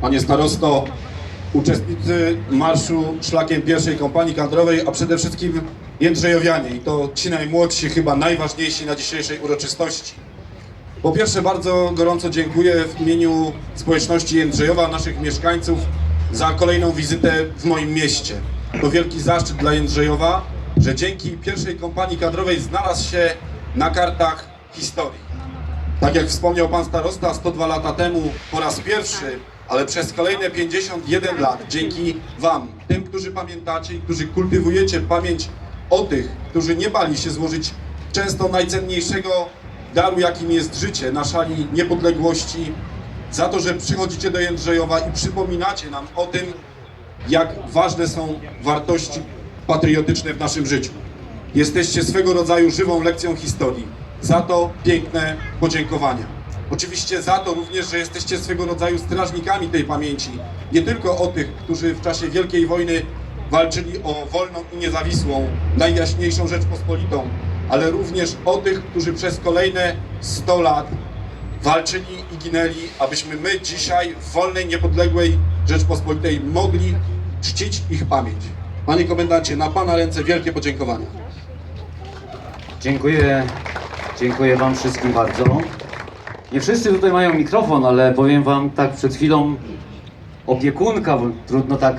Panie starosto, uczestnicy marszu szlakiem pierwszej kompanii kadrowej, a przede wszystkim Jędrzejowianie i to ci najmłodsi, chyba najważniejsi na dzisiejszej uroczystości. Po pierwsze bardzo gorąco dziękuję w imieniu społeczności Jędrzejowa, naszych mieszkańców za kolejną wizytę w moim mieście. To wielki zaszczyt dla Jędrzejowa, że dzięki pierwszej kompanii kadrowej znalazł się na kartach historii. Tak jak wspomniał pan starosta, 102 lata temu po raz pierwszy, ale przez kolejne 51 lat, dzięki wam, tym, którzy pamiętacie i którzy kultywujecie pamięć o tych, którzy nie bali się złożyć często najcenniejszego daru, jakim jest życie na szali niepodległości, za to, że przychodzicie do Jędrzejowa i przypominacie nam o tym, jak ważne są wartości patriotyczne w naszym życiu. Jesteście swego rodzaju żywą lekcją historii. Za to piękne podziękowania. Oczywiście za to również, że jesteście swego rodzaju strażnikami tej pamięci. Nie tylko o tych, którzy w czasie Wielkiej Wojny walczyli o wolną i niezawisłą, najjaśniejszą Rzeczpospolitą, ale również o tych, którzy przez kolejne 100 lat walczyli i ginęli, abyśmy my dzisiaj w wolnej, niepodległej Rzeczpospolitej mogli czcić ich pamięć. Panie komendancie, na Pana ręce wielkie podziękowania. Dziękuję, dziękuję Wam wszystkim bardzo. Nie wszyscy tutaj mają mikrofon, ale powiem Wam tak przed chwilą opiekunka, trudno tak